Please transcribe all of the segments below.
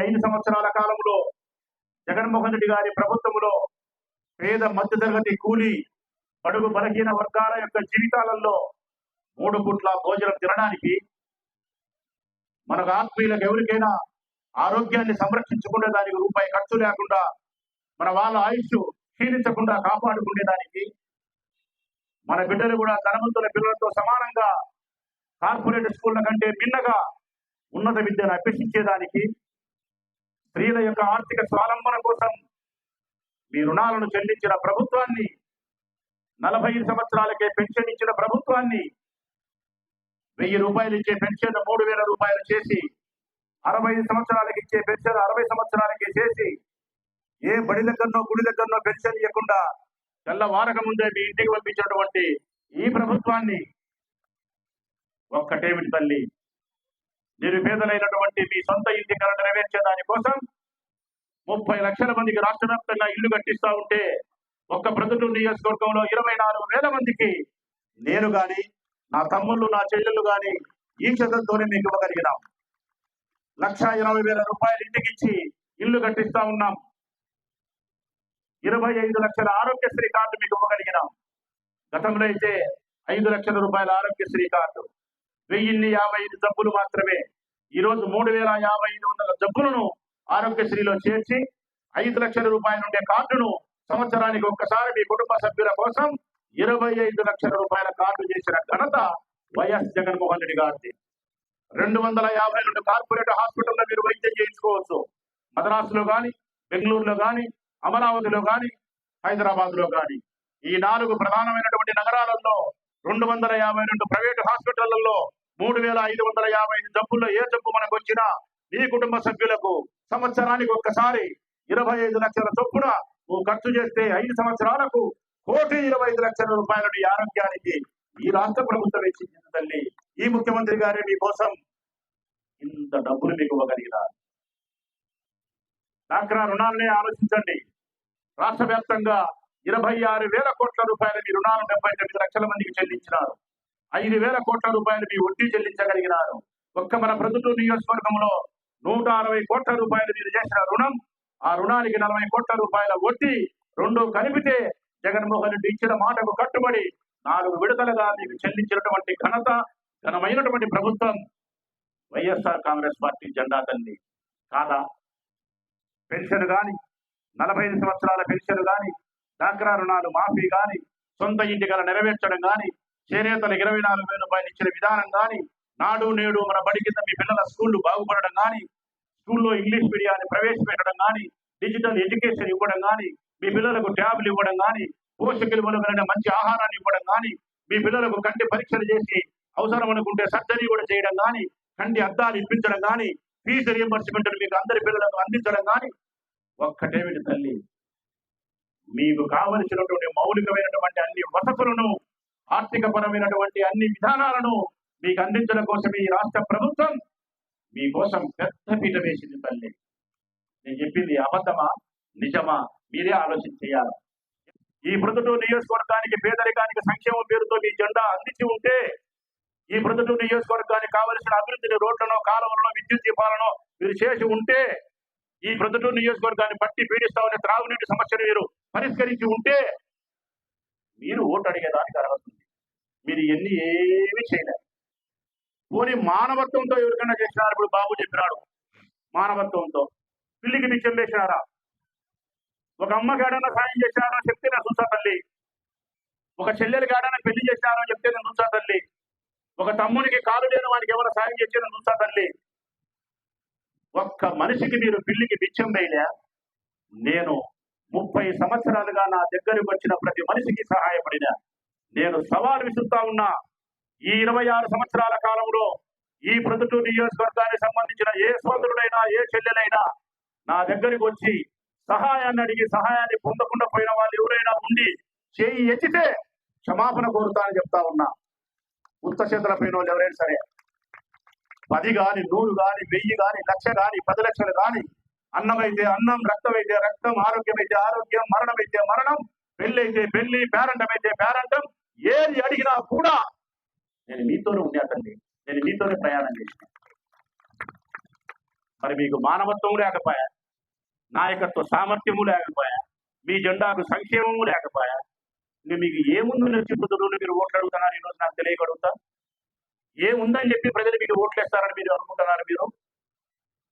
ఐదు సంవత్సరాల కాలంలో జగన్మోహన్ రెడ్డి గారి ప్రభుత్వంలో పేద మధ్యతరగతి కూలి బడుగు బలహీన వర్గాల యొక్క జీవితాలలో మూడు పుట్ల భోజనం తినడానికి మనకు ఆత్మీయులకు ఎవరికైనా ఆరోగ్యాన్ని సంరక్షించుకునే దానికి రూపాయి ఖర్చు లేకుండా మన వాళ్ళ ఆయుష్ క్షీణించకుండా కాపాడుకునేదానికి మన బిడ్డలు కూడా ధనవంతుల పిల్లలతో సమానంగా కార్పొరేట్ స్కూళ్ళ కంటే మిన్నగా ఉన్నత విద్యను అభ్యసించేదానికి స్త్రీల యొక్క ఆర్థిక స్వాలంబన కోసం మీ రుణాలను చెల్లించిన ప్రభుత్వాన్ని నలభై ఐదు సంవత్సరాలకే పెన్షన్ ఇచ్చిన ప్రభుత్వాన్ని వెయ్యి రూపాయలు ఇచ్చే పెన్షన్ మూడు వేల రూపాయలు చేసి అరవై ఐదు సంవత్సరాలకి ఇచ్చే పెన్షన్ అరవై సంవత్సరాలకి చేసి ఏ బడి దగ్గరనో గుడి దగ్గరనో పెన్షన్ ఇవ్వకుండా తెల్లవారక ముందే మీ ఇంటికి పంపించినటువంటి ఈ ప్రభుత్వాన్ని ఒక్కటేమిటి తల్లి. నిరుపేదలైనటువంటి మీ సొంత ఇంటి కళ నెరవేర్చే దానికోసం ముప్పై లక్షల మందికి రాష్ట్ర వ్యాప్తంగా ఇల్లు కట్టిస్తా ఉంటే ఒక్క ప్రొద్దుటూరు నియోజకవర్గంలో ఇరవై నాలుగు వేల మందికి నేను గాని నా తమ్ముళ్ళు నా చెల్లెళ్ళు గాని ఈ చదువుతోనే మీకు ఇవ్వగలిగినాం. లక్ష ఇరవై వేల రూపాయలు ఇంటికి ఇచ్చి ఇల్లు కట్టిస్తా ఉన్నాం. ఇరవై ఐదు లక్షల ఆరోగ్యశ్రీ కార్డు మీకు ఇవ్వగలిగినాం. గతంలో అయితే ఐదు లక్షల రూపాయల ఆరోగ్యశ్రీ కార్డు. వెయ్యిన్ని యాభై ఐదు జబ్బులు మాత్రమే. ఈరోజు మూడు వేల యాభై ఐదు వందల జబ్బులను ఆరోగ్యశ్రీలో చేర్చి ఐదు లక్షల రూపాయల ఉండే కార్డును సంవత్సరానికి ఒక్కసారి మీ కుటుంబ సభ్యుల కోసం ఇరవై ఐదు లక్షల రూపాయల కార్డు చేసిన ఘనత వైఎస్ జగన్మోహన్ రెడ్డి గారిది. రెండు వందల యాభై రెండు కార్పొరేట్ హాస్పిటల్లో మీరు వైద్యం చేయించుకోవచ్చు. మద్రాసులో కానీ బెంగళూరులో కానీ అమరావతిలో కానీ హైదరాబాద్లో గాని. ఈ నాలుగు ప్రధానమైనటువంటి నగరాలలో రెండు వందల యాభై రెండు ప్రైవేటు హాస్పిటళ్ళలో మూడు వేల ఐదు వందల యాభై ఐదు జబ్బుల్లో ఏ జబ్బు మనకు వచ్చినా మీ కుటుంబ సభ్యులకు సంవత్సరానికి ఒక్కసారి ఇరవై ఐదు లక్షల చొప్పున నువ్వు ఖర్చు చేస్తే ఐదు సంవత్సరాలకు కోటి ఇరవై ఐదు లక్షల రూపాయలను ఈ ఆరోగ్యానికి ఈ రాష్ట్ర ప్రభుత్వం ఇచ్చింది తల్లి. ఈ ముఖ్యమంత్రి గారే మీకోసం ఇంత డబ్బులు మీకు ఇవ్వగలిగినారు. డాక్రా రుణాలనే ఆలోచించండి. రాష్ట్ర వ్యాప్తంగా ఇరవై ఆరు వేల కోట్ల రూపాయల మీ రుణాలు డెబ్బై తొమ్మిది లక్షల మందికి చెల్లించినారు. ఐదు వేల కోట్ల రూపాయలు మీ వడ్డీ చెల్లించగలిగినారు. ఒక్క మన ప్రజలు నియోజకవర్గంలో నూట అరవై కోట్ల రూపాయలు మీరు చేసిన రుణం ఆ రుణానికి నలభై కోట్ల రూపాయల వడ్డీ రెండు కలిపితే జగన్మోహన్ రెడ్డి ఇచ్చిన మాటకు కట్టుబడి నాలుగు విడతలుగా మీకు చెల్లించినటువంటి ఘనత ఘనమైనటువంటి ప్రభుత్వం వైఎస్ఆర్ కాంగ్రెస్ పార్టీ జెండా తల్లి. కాదా? పెన్షన్ గాని నలభై ఐదు సంవత్సరాల పెన్షన్ గాని డాక్రా రుణాలు మాఫీ గాని సొంత ఇంటి గల నెరవేర్చడం కానీ చేనేతలు ఇరవై నాలుగు వేల రూపాయలు ఇచ్చిన విధానం గాని నాడు నేడు మన బడి కింద మీ పిల్లల స్కూళ్ళు బాగుపడడం కానీ స్కూల్లో ఇంగ్లీష్ మీడియాన్ని ప్రవేశపెట్టడం కానీ డిజిటల్ ఎడ్యుకేషన్ ఇవ్వడం గాని మీ పిల్లలకు ట్యాబ్లు ఇవ్వడం గాని పోషకులు వలన మంచి ఆహారాన్ని ఇవ్వడం గాని మీ పిల్లలకు కంటి పరీక్షలు చేసి అవసరం అనుకుంటే సర్జరీ కూడా చేయడం కానీ కంటి అద్దాలు ఇప్పించడం కానీ ఫీజు రియంబర్స్మెంట్ మీకు అందరి పిల్లలకు అందించడం కానీ ఒక్కటేమిటి తల్లి మీకు కావలసినటువంటి మౌలికమైనటువంటి అన్ని వసతులను ఆర్థిక పరమైనటువంటి అన్ని విధానాలను మీకు అందించడం కోసం ఈ రాష్ట్ర ప్రభుత్వం మీకోసం పెద్ద పీట వేసింది తల్లి. నేను చెప్పింది అబద్ధమా? నిజమా? మీరే ఆలోచన చేయాలి? ఈ ప్రొద్దుటూరు నియోజకవర్గానికి పేదరికానికి సంక్షేమం పేరుతో మీ జెండా అందించి ఉంటే ఈ ప్రొద్దుటూరు నియోజకవర్గానికి కావలసిన అభివృద్ధిని రోడ్లను కాలువలను విద్యుత్ దీపాలను మీరు చేసి ఉంటే ఈ ప్రొద్దుటూరు నియోజకవర్గాన్ని బట్టి పీడిస్తా ఉన్న త్రాగునీటి సమస్యను మీరు పరిష్కరించి ఉంటే మీరు ఓటు అడిగేదానికి అర్హత ఉంది. మీరు ఎన్ని ఏమీ చేయలేరు. పోనీ మానవత్వంతో ఎవరికైనా చేసినారు? ఇప్పుడు బాబు చెప్పినాడు. మానవత్వంతో. పిల్లికి నిత్యం చేసినారా ఒక అమ్మకి ఏడైనా సాయం చేసినారో చెప్తే నేను చూసా తల్లి. ఒక చెల్లెలు ఏడైనా పెళ్ళి చేసినారా చెప్తే నేను చూసా తల్లి. ఒక తమ్మునికి కాలు లేని వాడికి ఎవరైనా సాయం చేస్తే నేను చూసా తల్లి. ఒక్క మనిషికి మీరు పిల్లికి బిచ్చం వేయలే. నేను ముప్పై సంవత్సరాలుగా నా దగ్గరకు వచ్చిన ప్రతి మనిషికి సహాయపడిన. నేను సవాలు విసురుతా ఉన్నా ఈ ఇరవై ఆరు సంవత్సరాల కాలంలో ఈ ప్రొద్దుటూరు నియోజకవర్గానికి సంబంధించిన ఏ సోదరుడైనా ఏ చెల్లెలైనా నా దగ్గరికి వచ్చి సహాయాన్ని అడిగి సహాయాన్ని పొందకుండా పోయిన వాళ్ళు ఎవరైనా ఉండి చేయి ఎత్తితే క్షమాపణ కోరుతానని చెప్తా ఉన్నా. ఉత్త చేతుల పోయిన వాళ్ళు ఎవరైనా సరే పది గాని నూరు గాని వెయ్యి కాని లక్ష గాని పది లక్షలు గాని అన్నమైతే అన్నం రక్తమైతే రక్తం ఆరోగ్యమైతే ఆరోగ్యం మరణమైతే మరణం పెళ్ళైతే అయితే పెళ్ళి పేరంటమైతే అయితే పేరంటం ఏది అడిగినా కూడా నేను మీతోనే ఉండేటండి నేను మీతోనే ప్రయాణం చేసిన. మరి మీకు మానవత్వం లేకపోయా? నాయకత్వ సామర్థ్యము లేకపోయా? మీ జెండాకు సంక్షేమము లేకపోయా? ఇంక మీకు ఏముందని చెప్పుతున్నారు? మీరు ఓట్లు అడుగుతున్నారు? ఈరోజు నాకు తెలియగలుగుతా ఏముందని చెప్పి ప్రజలు మీకు ఓట్లేస్తారని మీరు అనుకుంటున్నారు మీరు?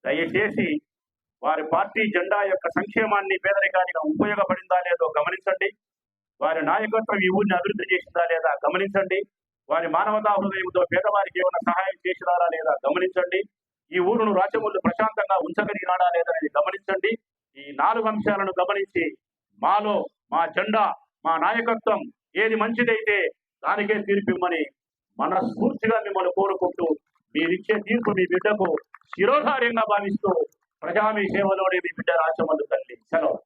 దయచేసి వారి పార్టీ జెండా యొక్క సంక్షేమాన్ని పేదరికానికి ఉపయోగపడిందా లేదో గమనించండి. వారి నాయకత్వం ఈ ఊరిని అభివృద్ధి చేసిందా లేదా గమనించండి. వారి మానవతా హృదయంతో పేదవారికి ఏమైనా సహాయం చేసినారా లేదా గమనించండి. ఈ ఊరును రాజములు ప్రశాంతంగా ఉంచగలిగినాడా లేదనేది గమనించండి. ఈ నాలుగు అంశాలను గమనించి మాలో మా జెండా మా నాయకత్వం ఏది మంచిదైతే దానికే తీర్పు ఇమ్మని మనస్ఫూర్తిగా మిమ్మల్ని కోరుకుంటూ మీరిచ్చే తీర్పు మీ బిడ్డకు శిరోధార్యంగా భావిస్తూ ప్రజా మీ సేవలోనే మీ బిడ్డ రాచమల్లు తల్లి. సెలవు.